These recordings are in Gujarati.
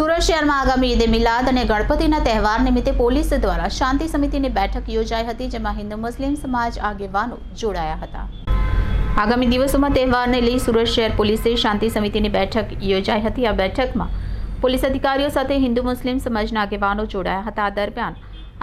સુરત શહેરમાં આગામી ઈદે મિલાદ અને ગણપતિના તહેવાર નિમિત્તે પોલીસ દ્વારા શાંતિ સમિતિની બેઠક યોજાઈ હતી, જેમાં હિન્દુ મુસ્લિમ સમાજ આગેવાનો જોડાયા હતા. આગામી દિવસોમાં તહેવારને લઈ સુરત શહેર પોલીસે શાંતિ સમિતિની બેઠક યોજાઈ હતી. આ બેઠકમાં પોલીસ અધિકારીઓ સાથે હિન્દુ મુસ્લિમ સમાજના આગેવાનો જોડાયા હતા. આ દરમિયાન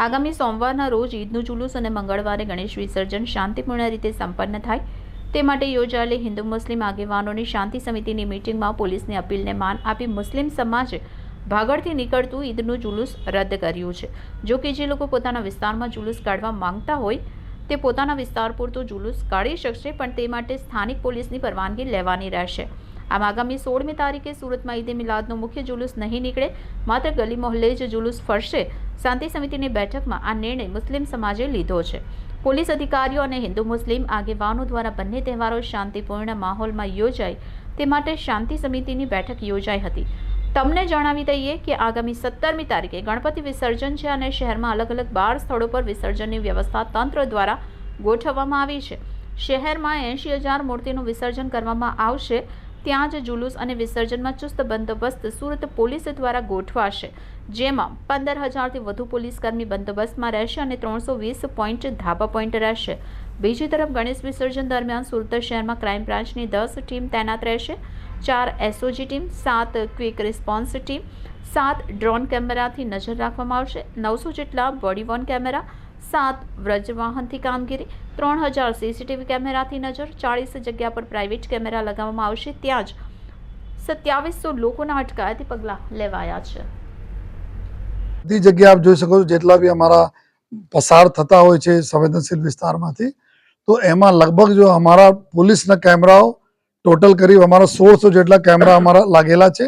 આગામી સોમવારના રોજ ઈદનું જુલુસ અને મંગળવારે ગણેશ વિસર્જન શાંતિપૂર્ણ રીતે સંપન્ન થાય તે માટે યોજાયેલી હિન્દુ મુસ્લિમ આગેવાનોની શાંતિ સમિતિની મિટિંગમાં પોલીસની અપીલને માન આપી મુસ્લિમ સમાજે ભાગળથી નીકળતું ઈદનું જુલુસ રદ કર્યું છે. જો કે જે લોકો પોતાના વિસ્તારમાં જુલુસ કાઢવા માંગતા હોય, તે પોતાના વિસ્તાર પૂરતું જુલુસ કાઢી શકશે, પણ તે માટે સ્થાનિક પોલીસની પરવાનગી લેવાની રહેશે. આમ આગામી સોળમી તારીખે સુરતમાં ઈદે મિલાદનો મુખ્ય જુલુસ નહીં નીકળે, માત્ર ગલી મોહલ્લે જ જુલુસ ફરશે. શાંતિ સમિતિની બેઠકમાં આ નિર્ણય મુસ્લિમ સમાજે લીધો છે. પોલીસ અધિકારીઓ અને હિન્દુ મુસ્લિમ આગેવાનો દ્વારા બંને તહેવારો શાંતિપૂર્ણ માહોલમાં યોજાય, તે માટે શાંતિ સમિતિની બેઠક યોજાઈ હતી. તમને જણાવી દઈએ કે આગામી સત્તરમી તારીખે ગણપતિ વિસર્જન છે અને શહેરમાં અલગ અલગ બાર સ્થળો પર વિસર્જનની વ્યવસ્થા તંત્ર દ્વારા ગોઠવવામાં આવી છે. શહેરમાં એંશી હજાર મૂર્તિનું વિસર્જન કરવામાં આવશે. ત્યાં જ જુલુસ અને વિસર્જનમાં ચુસ્ત બંદોબસ્ત સુરત પોલીસ દ્વારા ગોઠવાશે, જેમાં પંદર હજારથી વધુ પોલીસકર્મી બંદોબસ્તમાં રહેશે અને ત્રણસો વીસ પોઈન્ટ ધાબા પોઈન્ટ રહેશે. બીજી તરફ ગણેશ વિસર્જન દરમિયાન સુરત શહેરમાં ક્રાઇમ બ્રાન્ચની દસ ટીમ તૈનાત રહેશે. ચાર એસઓજી ટીમ, સાત ક્વિક રિસ્પોન્સ ટીમ, સાત ડ્રોન કેમેરાથી નજર રાખવામાં આવશે, નવસો જેટલા બોડી વોર્ન કેમેરા, સાત વ્રજવાહનથી કામગીરી, ત્રણ હજાર સીસીટીવી કેમેરાથી નજર, ચાળીસ જગ્યા પર પ્રાઇવેટ કેમેરા લગાવવામાં આવશે, ત્યાં જ સત્યાવીસો લોકોના અટકાયતી પગલાં લેવાયા છે. બધી જગ્યાએ આપ જોઈ શકો છો, જેટલા બી અમારા પસાર થતા હોય છે સંવેદનશીલ વિસ્તારમાંથી, તો એમાં લગભગ જો અમારા પોલીસના કેમેરાઓ ટોટલ કરીબ અમારા સોળસો જેટલા કેમેરા અમારા લાગેલા છે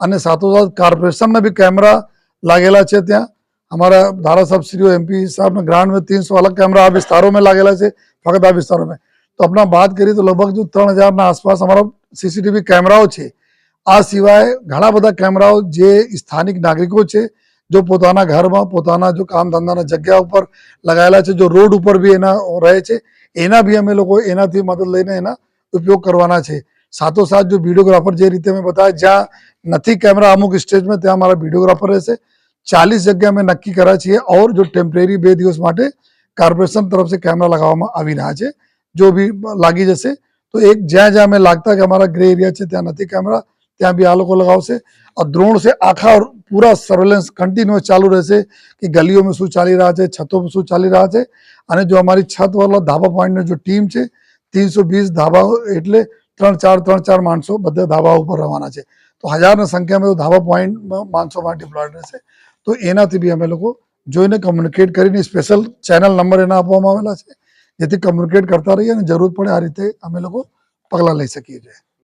અને સાથોસાથ કોર્પોરેશનના બી કેમેરા લાગેલા છે ત્યાં અમારા ધારાસભશ્રીઓ એમપી સાહેબના ગ્રાન્ડ મેં તીનસો અલગ કેમેરા આ વિસ્તારોમાં લાગેલા છે ફક્ત આ વિસ્તારોમાં તો આપણા વાત કરીએ તો લગભગ જો ત્રણ હજારના આસપાસ અમારા સીસીટીવી કેમેરાઓ છે આ સિવાય ઘણા બધા કેમેરાઓ જે સ્થાનિક નાગરિકો છે જો પોતાના ઘરમાં પોતાના જો કામ ધંધાના જગ્યા ઉપર લગાયેલા છે જો રોડ ઉપર બી એના રહે છે એના બી અમે લોકો એનાથી મદદ લઈને એના ઉપયોગ કરવાના છે. સાથોસાથ જો વિડીયોગ્રાફર જે રીતે મેં બતાવ્યા, જ્યાં નથી કેમેરા અમુક સ્ટેજમાં ત્યાં મારા વિડીયોગ્રાફર રહેશે. ચાલીસ જગ્યા અમે નક્કી કર્યા છીએ. ઓર જો ટેમ્પરેરી બે દિવસ માટે કોર્પોરેશન તરફથી કેમેરા લગાવવામાં આવી રહ્યા છે, જો બી લાગી જશે, તો એક જ્યાં જ્યાં અમે લાગતા કે અમારા ગ્રે એરિયા છે, ત્યાં નથી કેમેરા ત્યાં બી આ લોકો લગાવશે. આ દ્રોણ છે, આખા પૂરા સર્વેલન્સ કન્ટિન્યુઅસ ચાલુ રહેશે કે ગલીઓમાં શું ચાલી રહ્યા છે, છતોમાં શું ચાલી રહ્યા છે. અને જો અમારી છત વાળા ધાબા પોઈન્ટનો જો ટીમ છે ત્રણસો વીસ ધાબાઓ એટલે ત્રણ ચાર ત્રણ ચાર માણસો બધા ધાબા ઉપર રવાના છે. તો હજારના સંખ્યામાં ધાબા પોઈન્ટમાં માણસોમાં ડિપ્લોયડ રહેશે. તો એનાથી બી અમે લોકો જોઈને કમ્યુનિકેટ કરીને સ્પેશિયલ ચેનલ નંબર એના આપવામાં આવેલા છે. જેથી કમ્યુનિકેટ કરતા રહીએ અને જરૂર પડે આ રીતે અમે લોકો પગલાં લઈ શકીએ છીએ.